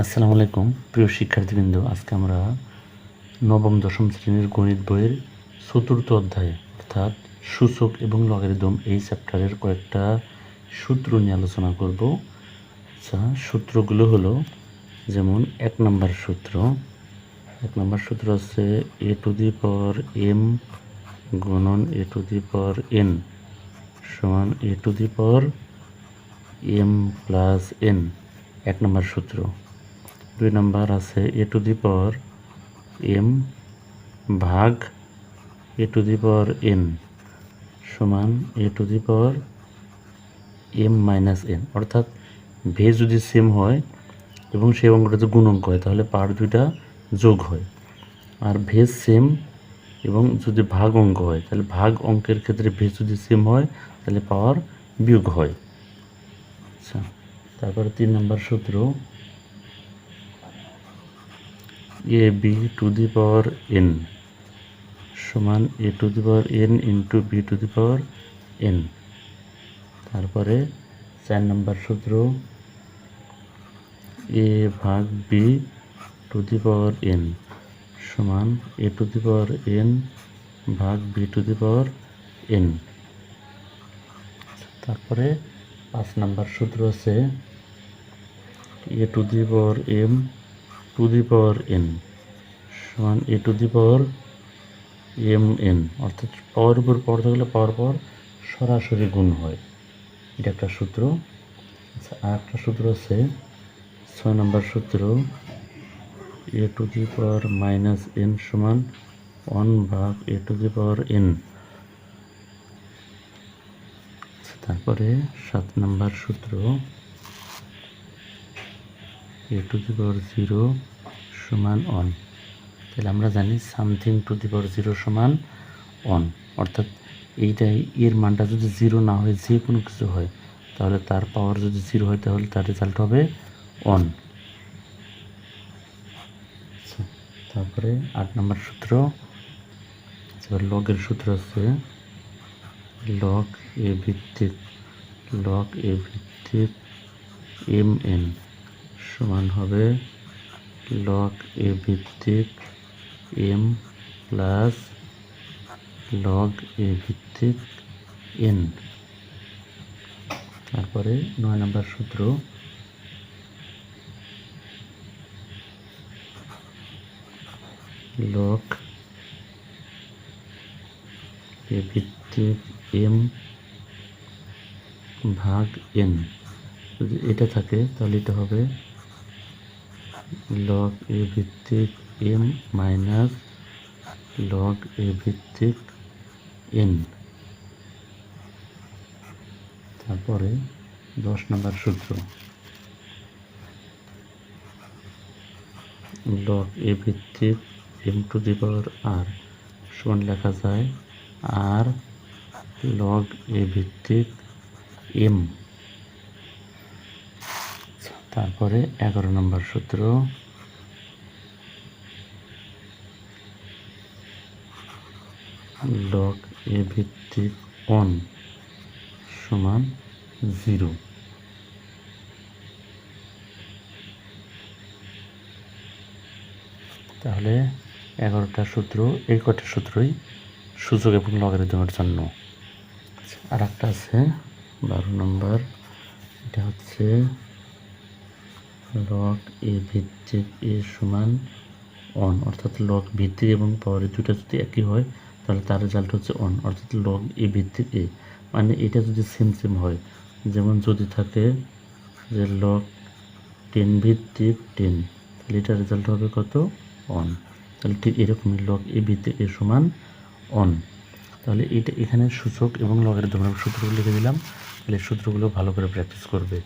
আসসালামু আলাইকুম। প্রিয় শিক্ষার্থীবৃন্দ, আজকে আমরা নবম, দশম শ্রেণির গণিত বইয়ের চতুর্থ অধ্যায়, অর্থাৎ সূচক এবং লগারিদম এই চ্যাপ্টারের কয়েকটা সূত্র নিয়ে আলোচনা করব। আচ্ছা সূত্রগুলো হলো যেমন এক নম্বর সূত্র। এক নম্বর সূত্র হচ্ছে এ টু দি পাওয়ার এম গুণন এ টু দি পাওয়ার এন সমান A to the power M plus N এক নম্বর সূত্র। দুই নম্বর আছে A to the power M ভাগ A to the power N সমান A to the power M minus N. অর্থাৎ ভেজ যদি সেম হয় এবং সেই অঙ্কটা যদি গুণ অঙ্ক হয়, তাহলে পাওয়ার দুইটা যোগ হয়। আর ভেজ সেম এবং যদি ভাগ অঙ্ক হয়, তাহলে ভাগ অঙ্কের ক্ষেত্রে ভেজ যদি সেম হয়, তাহলে পাওয়ার বিয়োগ হয়। আচ্ছা তারপরে তিন নম্বর সূত্র। A B to the power N সমান A to the power N into B to the power N তারপরে চার নম্বর সূত্র এ ভাগ B to the power N সমান A to the power N ভাগ B to the power N তারপরে পাঁচ নাম্বার সূত্র আছে A to the power M to the power N সমান A to the power M N, অর্থাৎ পাওয়ার উপর পাওয়ার থাকলে পাওয়ার পর সরাসরি গুণ হয়। এটা একটা সূত্র। আচ্ছা আর একটা সূত্র আছে, ছয় নম্বর সূত্র, A to the power minus N সমান ওয়ান ভাগ A to the power N. তারপরে সাত নম্বর সূত্র A to the power zero সমান অন তাহলে আমরা জানি something to the power zero সমান অন অর্থাৎ এইটাই এর মানটা যদি জিরো না হয়, যে কোনো কিছু হয়, তাহলে তার পাওয়ার যদি জিরো হয়, তাহলে তার রেজাল্ট হবে অন তারপরে আট নম্বর সূত্র। এবার লগের সূত্র আছে। লগ এ ভিত্তিক লগ এ ভিত্তিক এম এন সমান হবে লক এ ভিত্তিক এম প্লাস লগ এ ভিত্তিক এন তারপরে নয় নম্বর সূত্র। লক এ ভিত্তিক এম ভাগ এন যদি এটা থাকে তাহলে এটা হবে লগ এ ভিত্তিক এম মাইনাস লগ এ ভিত্তিক এন তারপরে দশ নম্বর সূত্র। লগ এ ভিত্তিক এম টু দি পাওয়ার আর সমান লেখা যায়। আর লগ এ ভিত্তিক এম তারপরে এগারো নম্বর সূত্র। লগ এ ভিত্তিক অন সমান জিরো তাহলে এগারোটা সূত্র এই কটা সূত্রই সুযোগ এবং লগারিদমের জন্য। আর একটা আছে, বারো নম্বর। এটা হচ্ছে লগ এ ভিত্তিক এ সমান অন, অর্থাৎ লক ভিত্তিক এবং পাওয়ারের দুটা যদি একই হয়, তাহলে তার রেজাল্ট হচ্ছে অন অর্থাৎ লগ এ ভিত্তিক এ। মানে এটা যদি সেম সেম হয়, যেমন যদি থাকে যে লগ টেন ভিত্তিক টেন তাহলে এটার রেজাল্ট হবে কত? অন তাহলে ঠিক এরকমই লগ এ ভিত্তিক এ সমান অন তাহলে এটা এখানে সূচক এবং লগের ধরনের সূত্রগুলো লিখে দিলাম, তাহলে সূত্রগুলো ভালো করে প্র্যাকটিস করবে।